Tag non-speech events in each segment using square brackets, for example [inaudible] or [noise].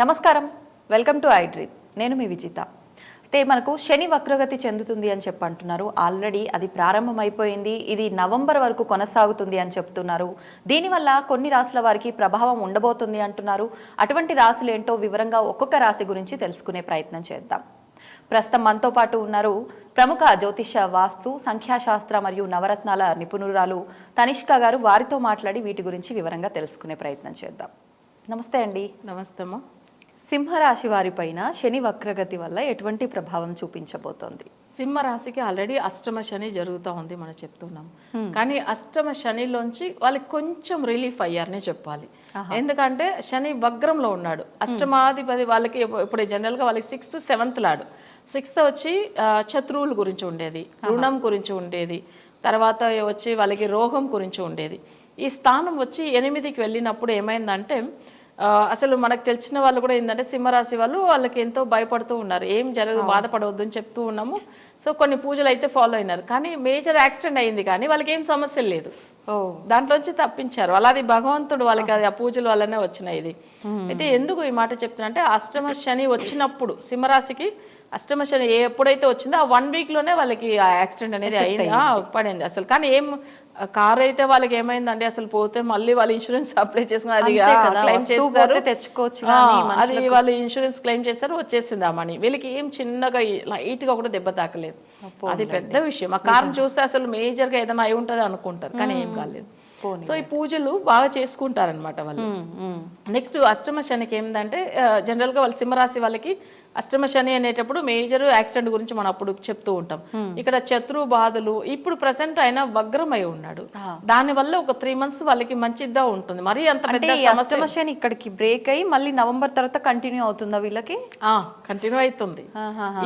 నమస్కారం. Welcome to iDream. నేను మీ విజిత. అయితే మనకు శని వక్రగతి చెందుతుంది అని చెప్పి అంటున్నారు. ఆల్రెడీ అది ప్రారంభమైపోయింది. ఇది నవంబర్ వరకు కొనసాగుతుంది అని చెప్తున్నారు. దీనివల్ల కొన్ని రాసుల వారికి ప్రభావం ఉండబోతుంది అంటున్నారు. అటువంటి రాసులు ఏంటో వివరంగా ఒక్కొక్క రాశి గురించి తెలుసుకునే ప్రయత్నం చేద్దాం. ప్రస్తుతం మనతో పాటు ఉన్నారు ప్రముఖ జ్యోతిష వాస్తు సంఖ్యాశాస్త్ర మరియు నవరత్నాల నిపుణురాలు తనిష్క గారు. వారితో మాట్లాడి వీటి గురించి వివరంగా తెలుసుకునే ప్రయత్నం చేద్దాం. నమస్తే అండి. నమస్తే సింహరాశి వారిపైన శని వక్రగతి వల్ల ఎటువంటి ప్రభావం చూపించబోతోంది? సింహ రాశికి ఆల్రెడీ అష్టమ శని జరుగుతూ ఉంది మనం చెప్తున్నాం. కానీ అష్టమ శనిలోంచి వాళ్ళకి కొంచెం రిలీఫ్ అయ్యారనే చెప్పాలి. ఎందుకంటే శని వగ్రంలో ఉన్నాడు. అష్టమాధిపతి వాళ్ళకి ఇప్పు- ఇప్పుడు జనరల్గా వాళ్ళకి సిక్స్త్ సెవెంత్ లాడు. సిక్స్త్ వచ్చి శత్రువుల గురించి ఉండేది రుణం గురించి ఉండేది తర్వాత వచ్చి వాళ్ళకి రోగం గురించి ఉండేది. ఈ స్థానం వచ్చి ఎనిమిదికి వెళ్ళినప్పుడు ఏమైందంటే అసలు మనకు తెలిసిన వాళ్ళు కూడా ఏంటంటే సింహరాశి వాళ్ళు వాళ్ళకి ఎంతో భయపడుతూ ఉన్నారు. ఏం జరగదు బాధపడవద్దు అని చెప్తూ ఉన్నాము. సో కొన్ని పూజలు అయితే ఫాలో అయినారు. కానీ మేజర్ యాక్సిడెంట్ అయింది కానీ వాళ్ళకి ఏం సమస్య లేదు. దాంట్లోంచి తప్పించారు. అలాది భగవంతుడు వాళ్ళకి అది ఆ పూజల వల్లనే వచ్చినాయి ఇది. అయితే ఎందుకు ఈ మాట చెప్తున్నా అంటే అష్టమ శని వచ్చినప్పుడు సింహరాశికి అష్టమ శని ఎప్పుడైతే వచ్చిందో ఆ వన్ వీక్లోనే వాళ్ళకి ఆ యాక్సిడెంట్ అనేది అయింది. పడింది అసలు. కానీ ఏం కార్ అయితే వాళ్ళకి ఏమైందండి అసలు పోతే మళ్ళీ వాళ్ళు ఇన్సూరెన్స్ అప్లై చేసుకుని క్లెయిమ్ చేస్తారు తెచ్చుకోవచ్చు అది వాళ్ళు ఇన్సూరెన్స్ క్లెయిమ్ చేశారు వచ్చేసింది ఆ మనీ. వీళ్ళకి ఏం చిన్నగా లైట్గా కూడా దెబ్బ తాకలేదు. అది పెద్ద విషయం. ఆ కారణం చూస్తే అసలు మేజర్గా ఏదైనా అయి ఉంటది అనుకుంటారు కానీ ఏం కాలేదు. సో ఈ పూజలు బాగా చేసుకుంటారనమాట వాళ్ళు. నెక్స్ట్ అష్టమ శనికి ఏంటంటే జనరల్గా వాళ్ళ సింహరాశి వాళ్ళకి అష్టమ శని అనేటప్పుడు మేజర్ యాక్సిడెంట్ గురించి మనం అప్పుడు చెప్తూ ఉంటాం. ఇక్కడ శత్రు బాధలు ఇప్పుడు ప్రజెంట్ ఆయన వగ్రం అయి ఉన్నాడు దాని వల్ల ఒక త్రీ మంత్స్ వాళ్ళకి మంచిదా ఉంటుంది. మరి అంత అష్టమ శని ఇక్కడికి బ్రేక్ అయ్యి మళ్ళీ నవంబర్ తర్వాత కంటిన్యూ అవుతుందా వీళ్ళకి? కంటిన్యూ అవుతుంది.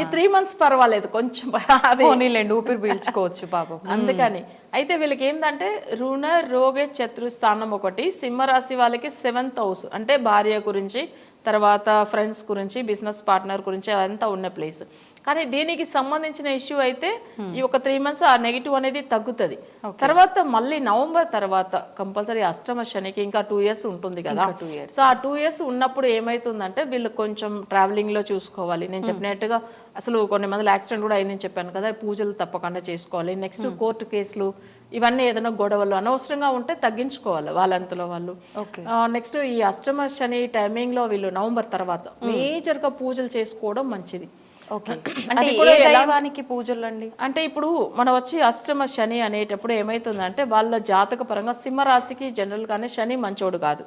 ఈ త్రీ మంత్స్ పర్వాలేదు కొంచెం [laughs] పోనీలేండి ఊపిరి పీల్చుకోవచ్చు పాపం. [laughs] అందుకని. అయితే వీళ్ళకి ఏంటంటే రుణ రోగ శత్రు స్థానం ఒకటి. సింహరాశి వాళ్ళకి సెవెంత్ హౌస్ అంటే భార్య గురించి తర్వాత ఫ్రెండ్స్ గురించి బిజినెస్ పార్ట్నర్ గురించి అదంతా ఉన్న ప్లేస్ కానీ దీనికి సంబంధించిన ఇష్యూ అయితే ఈ ఒక త్రీ మంత్స్ ఆ నెగిటివ్ అనేది తగ్గుతుంది. తర్వాత మళ్ళీ నవంబర్ తర్వాత కంపల్సరీ అష్టమ శనికి ఇంకా టూ ఇయర్స్ ఉంటుంది కదా. సో ఆ టూ ఇయర్స్ ఉన్నప్పుడు ఏమైతుందంటే వీళ్ళు కొంచెం ట్రావెలింగ్లో చూసుకోవాలి. నేను చెప్పినట్టుగా అసలు కొన్ని మంది యాక్సిడెంట్ కూడా అయిందని చెప్పాను కదా. పూజలు తప్పకుండా చేసుకోవాలి. నెక్స్ట్ కోర్టు కేసులు ఇవన్నీ ఏదైనా గొడవలు అనవసరంగా ఉంటే తగ్గించుకోవాలి వాళ్ళంతలో వాళ్ళు. నెక్స్ట్ ఈ అష్టమ శని టైమింగ్లో వీళ్ళు నవంబర్ తర్వాత మేజర్గా పూజలు చేసుకోవడం మంచిది. ఓకే. [clears throat] అంటే ఏ దైవానికి పూజలు అండి? అంటే ఇప్పుడు మనం వచ్చి అష్టమ శని అనేటప్పుడు ఏమైతుందంటే వాళ్ళ జాతక పరంగా సింహరాశికి జనరల్ గానే శని మంచోడు కాదు.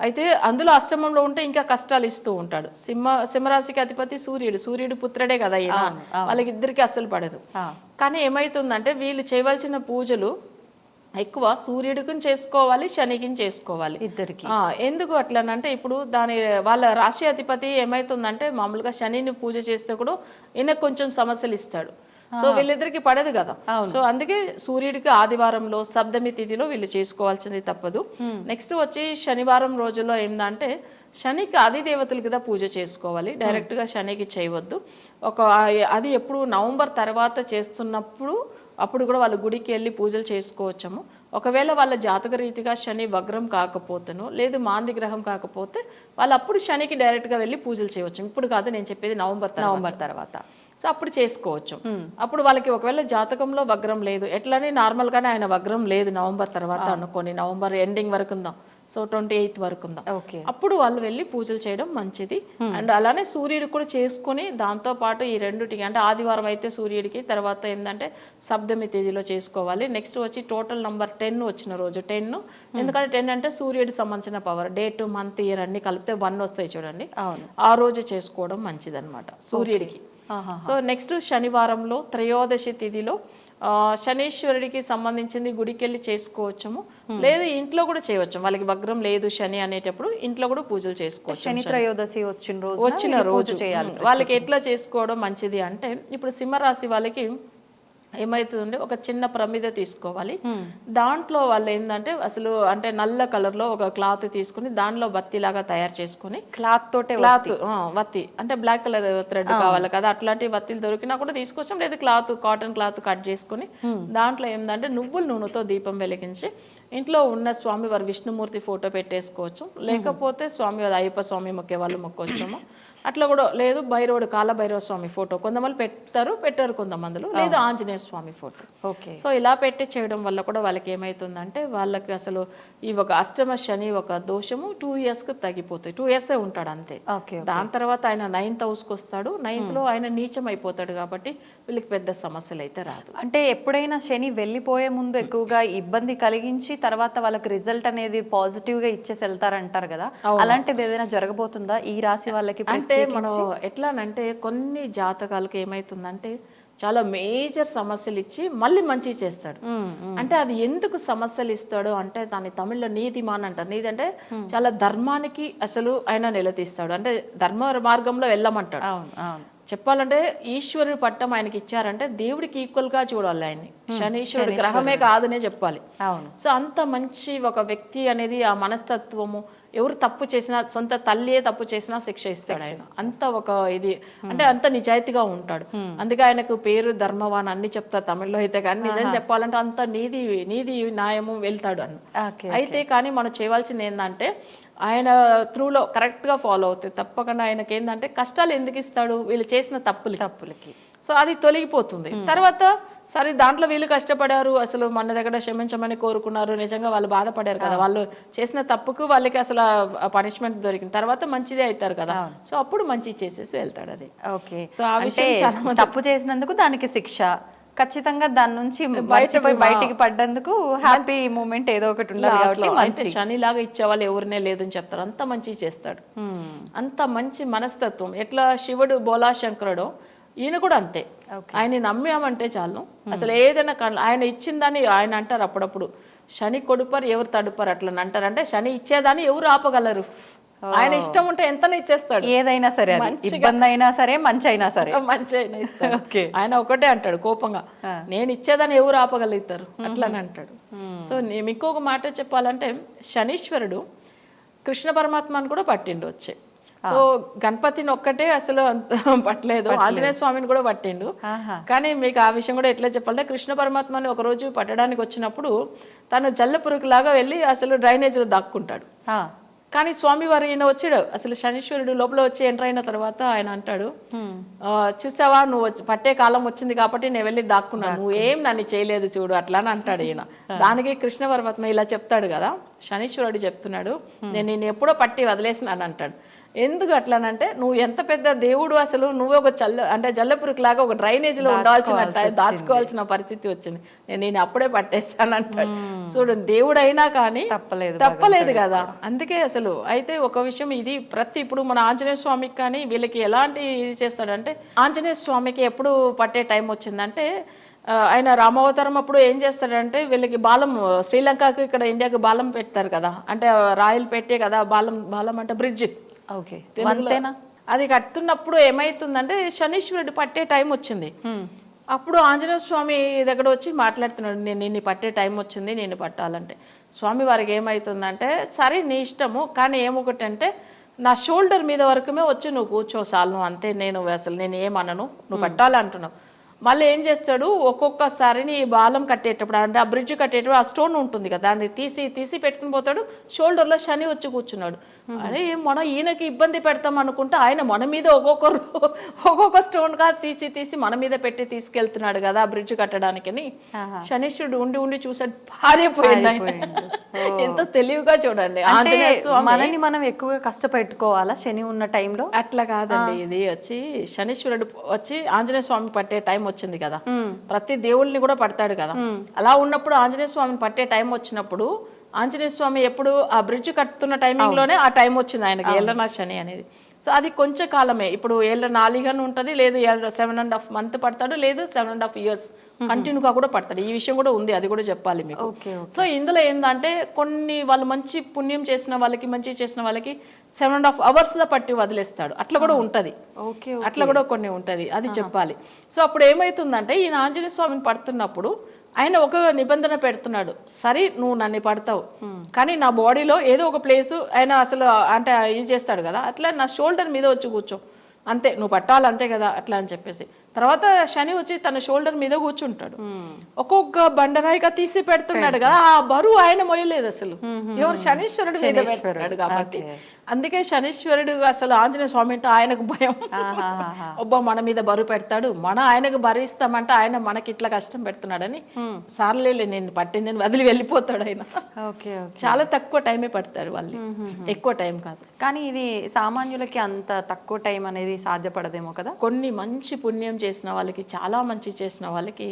అయితే అందులో అష్టమంలో ఉంటే ఇంకా కష్టాలు ఇస్తూ ఉంటాడు. సింహ సింహరాశికి అధిపతి సూర్యుడు. సూర్యుడు పుత్రుడే కదా ఈయన. వాళ్ళకి ఇద్దరికి అస్సలు పడదు. కానీ ఏమైతుందంటే వీళ్ళు చేయవలసిన పూజలు ఎక్కువ సూర్యుడికి చేసుకోవాలి శనికి చేసుకోవాలి. ఇద్దరికి. ఎందుకు అట్లనంటే ఇప్పుడు దాని వాళ్ళ రాశి అధిపతి ఏమైతుందంటే మామూలుగా శనిని పూజ చేస్తే కూడా ఈయన కొంచెం సమస్యలు ఇస్తాడు. సో వీళ్ళిద్దరికి పడదు కదా. సో అందుకే సూర్యుడికి ఆదివారంలో సప్తమి తిథిలో వీళ్ళు చేసుకోవాల్సింది తప్పదు. నెక్స్ట్ వచ్చి శనివారం రోజుల్లో ఏందంటే శనికి ఆది దేవతలు కదా పూజ చేసుకోవాలి. డైరెక్ట్గా శనికి చేయవద్దు. ఒక అది ఎప్పుడు నవంబర్ తర్వాత చేస్తున్నప్పుడు అప్పుడు కూడా వాళ్ళ గుడికి వెళ్ళి పూజలు చేసుకోవచ్చము. ఒకవేళ వాళ్ళ జాతక రీతిగా శని వగ్రం కాకపోతేనో లేదు మాంది గ్రహం కాకపోతే వాళ్ళు అప్పుడు శనికి డైరెక్ట్గా వెళ్ళి పూజలు చేయవచ్చు. ఇప్పుడు కాదు నేను చెప్పేది నవంబర్ నవంబర్ తర్వాత. సో అప్పుడు చేసుకోవచ్చు. అప్పుడు వాళ్ళకి ఒకవేళ జాతకంలో వగ్రం లేదు ఎట్లని నార్మల్గానే ఆయన వగ్రం లేదు నవంబర్ తర్వాత అనుకోని నవంబర్ ఎండింగ్ వరకు ఉందాం. సో ట్వంటీ ఎయిత్ వరకు ఉందాం? ఓకే అప్పుడు వాళ్ళు వెళ్ళి పూజలు చేయడం మంచిది. అండ్ అలానే సూర్యుడు కూడా చేసుకుని దాంతో పాటు ఈ రెండుటికి అంటే ఆదివారం అయితే సూర్యుడికి తర్వాత ఏంటంటే సప్తమి తేదీలో చేసుకోవాలి. నెక్స్ట్ వచ్చి టోటల్ నంబర్ టెన్ వచ్చిన రోజు టెన్ ఎందుకంటే టెన్ అంటే సూర్యుడికి సంబంధించిన పవర్ డేట్ మంత్ ఇయర్ అన్ని కలిపితే వన్ వస్తాయి చూడండి. ఆ రోజు చేసుకోవడం మంచిది సూర్యుడికి. ఆహా. సో నెక్స్ట్ శనివారంలో త్రయోదశి తిథిలో శనీశ్వరుడికి సంబంధించింది గుడికి వెళ్ళి చేసుకోవచ్చము. లేదు ఇంట్లో కూడా చేయవచ్చు. వాళ్ళకి వగ్రం లేదు శని అనేటప్పుడు ఇంట్లో కూడా పూజలు చేసుకోవచ్చు శని త్రయోదశి వచ్చిన రోజు వచ్చిన రోజు. ఉమ్, వాళ్ళకి ఎట్లా చేసుకోవడం మంచిది అంటే ఇప్పుడు సింహరాశి వాళ్ళకి ఏమవుతుందంటే ఒక చిన్న ప్రమిద తీసుకోవాలి. దాంట్లో వాళ్ళు ఏంటంటే అసలు అంటే నల్ల కలర్లో ఒక క్లాత్ తీసుకుని దానిలో బత్తిలాగా తయారు చేసుకొని క్లాత్ తోటే క్లాత్ వత్తి. అంటే బ్లాక్ కలర్ థ్రెడ్ కావాలి కదా అట్లాంటి వత్తిలు దొరికినా కూడా తీసుకొచ్చాం లేదు క్లాత్ కాటన్ క్లాత్ కట్ చేసుకుని దాంట్లో ఏంటంటే నువ్వుల నూనెతో దీపం వెలిగించి ఇంట్లో ఉన్న స్వామివారి విష్ణుమూర్తి ఫోటో పెట్టేసుకోవచ్చు. లేకపోతే స్వామివారి అయ్యప్ప స్వామి మొక్కే వాళ్ళు మొక్కొచ్చాము. అట్లా కూడా లేదు భైరవుడు కాలభైరవ స్వామి ఫోటో. కొంతమంది పెడతారు పెట్టారు కొంతమందిలో. లేదు Anjaneya Swami photo. Okay. So ఇలా పెట్టి చేయడం వల్ల కూడా వాళ్ళకి ఏమవుతుందంటే వాళ్ళకి అసలు ఈ ఒక అష్టమ శని ఒక దోషము టూ ఇయర్స్కి తగ్గిపోతాయి. టూ ఇయర్సే ఉంటాడు అంతే. ఓకే దాని తర్వాత ఆయన నైన్త్ హౌస్కి వస్తాడు. నైన్త్లో ఆయన నీచం అయిపోతాడు కాబట్టి వీళ్ళకి పెద్ద సమస్యలు అయితే రాదు. అంటే ఎప్పుడైనా శని వెళ్ళిపోయే ముందు ఎక్కువగా ఇబ్బంది కలిగించి తర్వాత వాళ్ళకి రిజల్ట్ అనేది పాజిటివ్గా ఇచ్చేసి వెళ్తారంటారు కదా. అలాంటిది ఏదైనా జరగబోతుందా ఈ రాశి వాళ్ళకి అంటే మనం ఎట్లానంటే కొన్ని జాతకాలకి ఏమైతుందంటే చాలా మేజర్ సమస్యలు ఇచ్చి మళ్ళీ మంచి చేస్తాడు. అంటే అది ఎందుకు సమస్యలు ఇస్తాడు అంటే దాని తమిళ్ళో నీతిమాన్ అంటారు. నీతి అంటే చాలా ధర్మానికి అసలు ఆయన నిలదీస్తాడు. అంటే ధర్మ మార్గంలో వెళ్ళమంటాడు. చెప్పాలంటే ఈశ్వరుడు పట్టం ఆయనకి ఇచ్చారంటే దేవుడికి ఈక్వల్గా చూడాలి ఆయన్ని. శనీశ్వరుడు గ్రహమే కాదనే చెప్పాలి. అవును. సో అంత మంచి ఒక వ్యక్తి అనేది ఆ మనస్తత్వము ఎవరు తప్పు చేసినా సొంత తల్లియే తప్పు చేసినా శిక్ష ఇస్తాడు ఆయన. అంత ఒక ఇది. అంటే అంత నిజాయితీగా ఉంటాడు. అందుకే ఆయనకు పేరు ధర్మవాన్ అన్ని చెప్తారు తమిళ్ళో అయితే కానీ నిజం చెప్పాలంటే అంత నీతి నీతి న్యాయము వెళ్తాడు అన్న. అయితే కానీ మనం చేయవలసింది ఏంటంటే ఆయన త్రూలో కరెక్ట్గా ఫాలో అవుతాయి. తప్పకుండా ఆయనకి ఏంటంటే కష్టాలు ఎందుకు ఇస్తాడు? వీళ్ళు చేసిన తప్పులు తప్పులకి. సో అది తొలగిపోతుంది. తర్వాత సరే దాంట్లో వీళ్ళు కష్టపడారు అసలు మన దగ్గర క్షమించమని కోరుకున్నారు నిజంగా వాళ్ళు బాధపడారు కదా. వాళ్ళు చేసిన తప్పుకు వాళ్ళకి అసలు పనిష్మెంట్ దొరికింది. తర్వాత మంచిదే అవుతారు కదా. సో అప్పుడు మంచి చేసేసి వెళ్తాడు అది. ఓకే. సో ఆ విషయం తప్పు చేసినందుకు దానికి శిక్ష. ఖచ్చితంగా దాని నుంచి మర్చిపోయి బయటికి పడ్డందుకు హ్యాపీ మూమెంట్ ఏదో ఒకటి ఉండాలి అయితే శనిలాగా ఇచ్చేవాళ్ళు ఎవరినే లేదని చెప్తారు. అంత మంచి చేస్తాడు. Hmm. అంత మంచి మనస్తత్వం. ఎట్లా శివుడు బోలా శంకరుడు ఈయన కూడా అంతే. ఆయన నమ్మామంటే చాలు. అసలు ఏదైనా కన్- ఆయన ఇచ్చిందని ఆయన అంటారు అప్పుడప్పుడు. శని కొడుపరు ఎవరు తడుపరు అట్లా అంటారు. అంటే శని ఇచ్చేదాన్ని ఎవరు ఆపగలరు? ఆయన ఇష్టం ఉంటే ఎంతనే ఇచ్చేస్తాడు. ఏదైనా సరే. ఇబ్బంది అయినా సరే మంచి అయినా సరే. [laughs] మంచి అయినా ఇస్తాడు ఆయన ఒకటే అంటాడు కోపంగా. నేను ఇచ్చేదాన్ని ఎవరు ఆపగలుగుతారు? అట్లని అంటాడు. సో నేను ఇంకొక మాట చెప్పాలంటే శనీశ్వరుడు కృష్ణ పరమాత్మని కూడా పట్టిండు వచ్చే. సో గణపతిని ఒక్కటే అసలు అంత [laughs] పట్టలేదు. ఆంజనేయ స్వామిని కూడా పట్టిండు. కానీ మీకు ఆ విషయం కూడా ఎట్లా చెప్పాలంటే కృష్ణ పరమాత్మని ఒక రోజు పట్టడానికి వచ్చినప్పుడు తను జల్ల పురుగులాగా వెళ్ళి అసలు డ్రైనేజ్లో దాక్కుంటాడు. కానీ స్వామివారు ఈయన వచ్చాడు. అసలు శనీశ్వరుడు లోపల వచ్చి ఎంటర్ అయిన తర్వాత ఆయన అంటాడు hmm. "ఆ, చూసావా నువ్వు వచ్చి- పట్టే కాలం వచ్చింది కాబట్టి నేను వెళ్ళి దాక్కున్నాను. నువ్వు ఏం నన్ను చేయలేదు చూడు అట్లా అని అంటాడు ఈయన. దానికి కృష్ణ పరమాత్మ ఇలా చెప్తాడు కదా శనీశ్వరుడు చెప్తున్నాడు నేను నేను ఎప్పుడో పట్టి వదిలేసినాను అంటాడు. ఎందుకు అట్లానంటే నువ్వు ఎంత పెద్ద దేవుడు అసలు నువ్వు ఒక చల్ల అంటే జల్లపురుకు లాగా ఒక డ్రైనేజ్లో ఉండాల్సిన దాచుకోవాల్సిన పరిస్థితి వచ్చింది. నేను నేను అప్పుడే పట్టేస్తాను అంటాడు చూడు దేవుడు అయినా కానీ తప్పలేదు తప్పలేదు కదా. అందుకే అసలు అయితే ఒక విషయం ఇది ప్రతి ఇప్పుడు మన ఆంజనేయ స్వామికి కానీ వీళ్ళకి ఎలాంటి ఇది చేస్తాడంటే ఆంజనేయ స్వామికి ఎప్పుడు పట్టే టైం వచ్చిందంటే ఆయన రామావతారం అప్పుడు ఏం చేస్తాడంటే వీళ్ళకి బాలం శ్రీలంకకు ఇక్కడ ఇండియాకి బాలం పెడతారు కదా. అంటే రాయలు పెట్టే కదా బాలం బాలం అంటే బ్రిడ్జ్. ఓకే. అంతేనా అది కట్టున్నప్పుడు ఏమైతుందంటే శనీశ్వరుడు పట్టే టైం వచ్చింది. అప్పుడు ఆంజనేయ స్వామి దగ్గర వచ్చి మాట్లాడుతున్నాడు నేను నిన్ను పట్టే టైం వచ్చింది నేను పట్టాలంటే. స్వామి వారికి ఏమవుతుందంటే సరే నీ ఇష్టము కానీ ఏమొకటంటే నా షోల్డర్ మీద వరకుమే వచ్చి నువ్వు కూర్చో చాలు నువ్వు అంతే నేను అసలు నేను ఏమనను నువ్వు పట్టాలి అంటున్నావు మళ్ళీ ఏం చేస్తాడు ఒక్కొక్కసారి నీ బాలం కట్టేటప్పుడు అంటే ఆ బ్రిడ్జ్ కట్టేటప్పుడు ఆ స్టోన్ ఉంటుంది కదా దాన్ని తీసి తీసి పెట్టుకుని పోతాడు షోల్డర్లో శని వచ్చి కూర్చున్నాడు. అరే మనం ఈయనకి ఇబ్బంది పెడతాం అనుకుంటే ఆయన మన మీద ఒక్కొక్కరు ఒక్కొక్క స్టోన్గా తీసి తీసి మన మీద పెట్టి తీసుకెళ్తున్నాడు కదా ఆ బ్రిడ్జ్ కట్టడానికని. శనిష్ఠుడు ఉండి ఉండి చూసాడు పారిపోయింది. [laughs] ఎంత తెలివిగా చూడండి. అంటే ఆంజనేయ స్వామి మనని మనం ఎక్కువగా కష్టపెట్టుకోవాలా శని ఉన్న టైంలో? అట్లా కాదండి. ఇది వచ్చి శనీశ్వరుడు వచ్చి ఆంజనేయ స్వామి పట్టే టైం వచ్చింది కదా. ప్రతి దేవుళ్ళని కూడా పడతాడు కదా. అలా ఉన్నప్పుడు ఆంజనేయ స్వామిని పట్టే టైం వచ్చినప్పుడు ఆంజనేయ స్వామి ఎప్పుడు ఆ బ్రిడ్జ్ కట్టుతున్న టైమింగ్లోనే ఆ టైం వచ్చింది ఆయనకి ఏళ్ళనా శని అనేది. సో అది కొంచెం కాలమే. ఇప్పుడు ఏళ్ళ నాలుగని ఉంటుంది లేదు ఏళ్ళ సెవెన్ అండ్ హాఫ్ మంత్ పడతాడు లేదు సెవెన్ అండ్ హాఫ్ ఇయర్స్ కంటిన్యూగా కూడా పడతాడు. ఈ విషయం కూడా ఉంది అది కూడా చెప్పాలి మీకు. ఓకే సో ఇందులో ఏంటంటే కొన్ని వాళ్ళు మంచి పుణ్యం చేసిన వాళ్ళకి మంచి చేసిన వాళ్ళకి సెవెన్ అండ్ హాఫ్ అవర్స్లో పట్టి వదిలేస్తాడు. అట్లా కూడా ఉంటది. ఓకే అట్లా కూడా కొన్ని ఉంటది అది చెప్పాలి. సో అప్పుడు ఏమైతుందంటే ఈయన ఆంజనేయ స్వామిని పడుతున్నప్పుడు ఆయన ఒక నిబంధన పెడుతున్నాడు. సరే నువ్వు నన్ను పడతావు. కానీ నా బాడీలో ఏదో ఒక ప్లేస్ ఆయన అసలు అంటే ఇది చేస్తాడు కదా. అట్లా నా షోల్డర్ మీద వచ్చి కూర్చో. అంతే నువ్వు పట్టాలి అంతే కదా అట్లా అని చెప్పేసి. తర్వాత శని వచ్చి తన షోల్డర్ మీద కూర్చుంటాడు. ఒక్కొక్క బండరాయిగా తీసి పెడుతున్నాడు కదా ఆ బరువు ఆయన మొయ్యలేదు అసలు. ఎవరు శనీశ్వరుడు మీద పెడుతున్నాడు కాబట్టి. అందుకే శనీశ్వరుడు అసలు ఆంజనేయ స్వామి అంటే ఆయనకు భయం. ఒబ్బా మన మీద బరువు పెడతాడు. మన ఆయనకు బరువు ఇస్తామంటే ఆయన మనకి ఇట్లా కష్టం పెడుతున్నాడని సార్లేలే నేను పట్టిందని వదిలి వెళ్ళిపోతాడు ఆయన. చాలా తక్కువ టైమే పడతారు వాళ్ళు. ఎక్కువ టైం కాదు. కానీ ఇది సామాన్యులకి అంత తక్కువ టైం అనేది సాధ్యపడదేమో కదా? కొన్ని మంచి పుణ్యం చేసిన వాళ్ళకి చాలా మంచి చేసిన వాళ్ళకి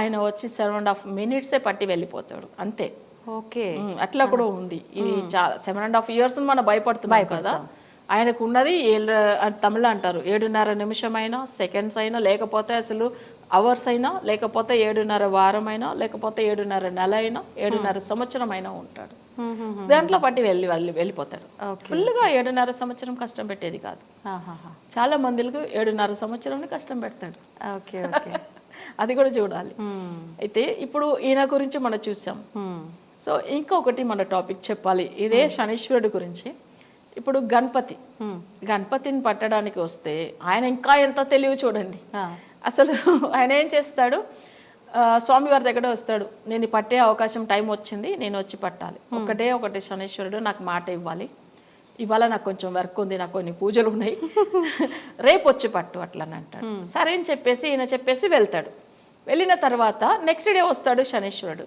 ఆయన వచ్చి సెవెన్ అండ్ హాఫ్ మినిట్సే పట్టి వెళ్ళిపోతాడు. అంతే. ఓకే. అట్లా కూడా ఉంది. ఇది చాలా సెవెన్ అండ్ హాఫ్ ఇయర్స్ మనం భయపడుతున్నాం కదా. ఆయనకు ఉన్నది ఏళ్ళ తమిళ అంటారు. ఏడున్నర నిమిషం అయినా సెకండ్స్ అయినా లేకపోతే అసలు అవర్స్ అయినా లేకపోతే ఏడున్నర వారం అయినా లేకపోతే ఏడున్నర నెల అయినా ఏడున్నర సంవత్సరం అయినా ఉంటాడు. దాంట్లో పట్టి వెళ్ళి వెళ్ళి వెళ్ళిపోతాడు. ఫుల్గా ఏడున్నర సంవత్సరం కష్టం పెట్టేది కాదు. చాలా మందిలకు ఏడున్నర సంవత్సరం కష్టం పెడతాడు. Okay okay. [laughs] అది కూడా చూడాలి. అయితే ఇప్పుడు ఈయన గురించి మనం చూసాం. సో ఇంకొకటి మన టాపిక్ చెప్పాలి. ఇదే శనీశ్వరుడు గురించి. ఇప్పుడు గణపతి. గణపతిని పట్టడానికి వస్తే ఆయన ఇంకా ఎంత తెలివి చూడండి. అసలు [laughs] ఆయన ఏం చేస్తాడు? స్వామివారి దగ్గర వస్తాడు. నేను పట్టే అవకాశం టైం వచ్చింది నేను వచ్చి పట్టాలి. ఒకటే ఒకటి శనీశ్వరుడు నాకు మాట ఇవ్వాలి. ఇవాళ నాకు కొంచెం వర్క్ ఉంది నాకు కొన్ని పూజలు ఉన్నాయి. [laughs] రేపు వచ్చి పట్టు అట్లా అని అంటాడు సరే అని చెప్పేసి ఈయన చెప్పేసి వెళ్తాడు. వెళ్ళిన తర్వాత నెక్స్ట్ డే వస్తాడు శనీశ్వరుడు.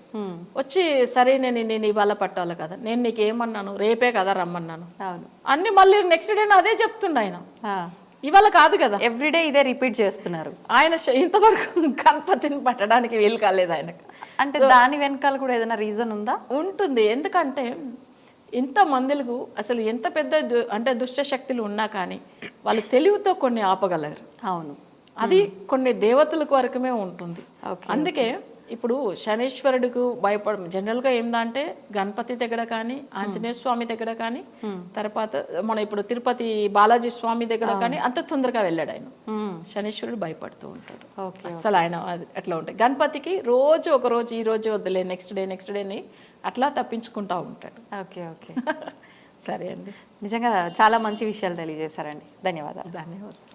వచ్చి సరే నేను నేను ఇవాళ పట్టాలి కదా. నేను నీకు ఏమన్నాను రేపే కదా రమ్మన్నాను. అవును. అన్ని మళ్ళీ నెక్స్ట్ డే అదే చెప్తుండ ఆయన. ఇవాళ కాదు కదా. ఎవ్రీడే ఇదే రిపీట్ చేస్తున్నారు. ఆయన ఇంతవరకు గణపతిని పట్టడానికి వీలు కాలేదు ఆయనకు. అంటే దాని వెనకాల కూడా ఏదైనా రీజన్ ఉందా? ఉంటుంది. ఎందుకంటే ఇంత మందులకు అసలు ఎంత పెద్ద అంటే దుష్ట శక్తులు ఉన్నా కానీ వాళ్ళు తెలివితో కొన్ని ఆపగలరు. అవును. అది కొన్ని దేవతలకు వరకుమే ఉంటుంది. అందుకే ఇప్పుడు శనీశ్వరుడికి భయపడ జనరల్గా ఏందంటే గణపతి దగ్గర కానీ ఆంజనేయ స్వామి దగ్గర కానీ తర్వాత మన ఇప్పుడు తిరుపతి బాలాజీ స్వామి దగ్గర కానీ అంత తొందరగా వెళ్ళాడు ఆయన. శనీశ్వరుడు భయపడుతూ ఉంటాడు. ఓకే అసలు ఆయన అట్లా ఉంటాయి. గణపతికి రోజు ఒక రోజు ఈ రోజు వద్దులే నెక్స్ట్ డే నెక్స్ట్ డేని అట్లా తప్పించుకుంటా ఉంటాడు. Okay okay. [laughs] సరే అండి. నిజంగా చాలా మంచి విషయాలు తెలియజేశారండి. ధన్యవాదాలు. ధన్యవాదాలు.